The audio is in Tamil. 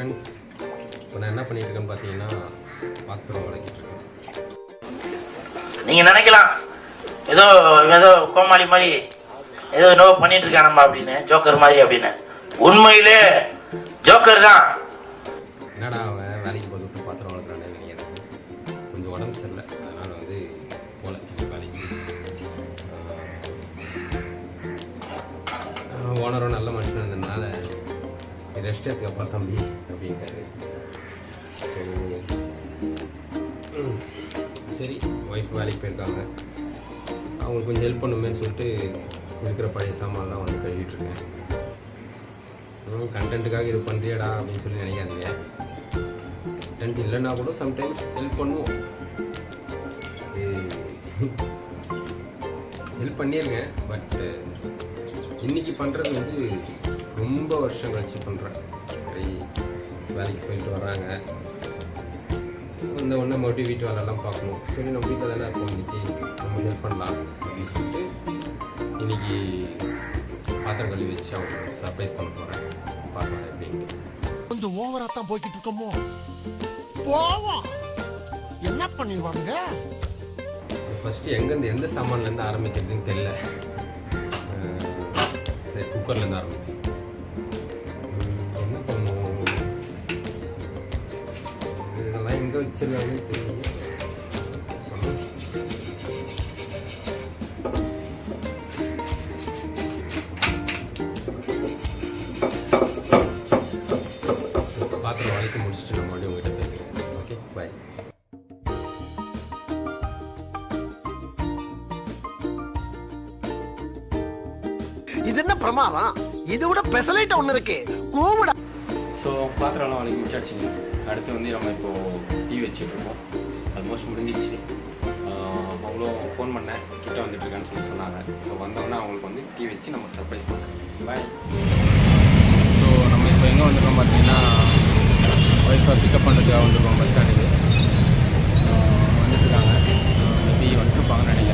ஃப்ரெண்ட்ஸ் இப்போ நான் என்ன பண்ணிட்டு இருக்கேன்னு பார்த்தீங்கன்னா பாத்திரம் வளர்க்கிட்டு இருக்கேன் நீங்க நினைக்கலாம். ஏதோ ஏதோ கோமாளி மாதிரி ஏதோ என்னவோ பண்ணிட்டு இருக்கானம்மா அப்படின்னு ஜோக்கர் மாதிரி அப்படின்னு. உண்மையிலே ஜோக்கர் தான். என்னடா அவன் வேலைக்கு விட்டு பாத்திரம் வளர்க்குறானே நினைக்கிறேன். கொஞ்சம் உடம்பு சரியில்லை. அதனால் வந்து இந்த வேலைக்கு. ஓனரும் நல்ல மனுஷன் இருந்ததுனால ரெஸ்ட் எடுத்துக்கப்பா தம்பி அப்படின்ட்டாரு சரி ம், சரி ஒய்ஃப் வேலைக்கு போயிருக்காங்க அவங்களுக்கு கொஞ்சம் ஹெல்ப் பண்ணுமேன்னு சொல்லிட்டு இருக்கிற பழைய சாமான்லாம் வந்து கழுவிட்டுருக்கேன் கண்டென்ட்டுக்காக இது பண்ணுறியாடா அப்படின்னு சொல்லி நினைக்காதீங்க கண்டென்ட் இல்லைன்னா கூட சம்டைம்ஸ் ஹெல்ப் பண்ணுவோம் ஹெல்ப் பண்ணியிருக்கேன் பட்டு இன்னைக்கு பண்ணுறது வந்து ரொம்ப வருஷம் கழிச்சு பண்ணுறேன் வேலைக்கு போயிட்டு வர்றாங்க. இந்த ஒன்று மறுபடியும் வீட்டு வேலைலாம் பார்க்கணும். சரி நம்ம வீட்டில் தானே இருப்போம் இன்னைக்கு. நம்ம ஹெல்ப் பண்ணலாம் அப்படின்னு சொல்லிட்டு இன்னைக்கு பாத்திரம் கழுவி வச்சு அவங்க சர்ப்ரைஸ் பண்ண போகிறேன் பார்க்கலாம் எப்படின்ட்டு கொஞ்சம் ஓவரா தான் போய்கிட்டு இருக்கோமோ? போவோம். என்ன பண்ணிடுவாங்க? ஃபஸ்ட்டு எங்கேருந்து எந்த சாமான்லேருந்து ஆரம்பிக்கிறதுன்னு தெரியல. சரி குக்கர்லேருந்து ஆரம்பிக்கும் என்ன பண்ணுவோம் இதெல்லாம் எங்கே வச்சிருக்காங்கன்னு தெரியல பாத்திரம் வளைக்க முடிச்சுட்டு நம்ம மறுபடியும் உங்ககிட்ட பேசுகிறேன் ஓகே பாய் இது என்ன பிரமாதம்? இதை விட பெசலைட்ட ஒன்று இருக்கு. கூவிட. ஸோ பாத்திரம்லாம் வழங்கி முடிச்சாச்சு அடுத்து வந்து நம்ம இப்போது டீ வச்சுட்ருக்கோம் ஆல்மோஸ்ட் முடிஞ்சிச்சு அவ்வளோ ஃபோன் பண்ணேன். கிட்ட வந்துட்டுருக்கேன்னு சொல்லி சொன்னாங்க. ஸோ வந்தோடனே அவங்களுக்கு வந்து டிவி வச்சு நம்ம சர்ப்ரைஸ் பண்ணுறேன் பாய் ஸோ நம்ம இப்போ எங்கே வந்திருக்கோம் பார்த்தீங்கன்னா ஒய்ஃபை பிக்கப் பண்ணுறதுக்காக வந்திருக்கோம் பஸ் ஸ்டாண்டுக்கு வந்துட்டுருக்காங்க மேபி வந்துருப்பாங்கன்னு நினைக்கிறேன்.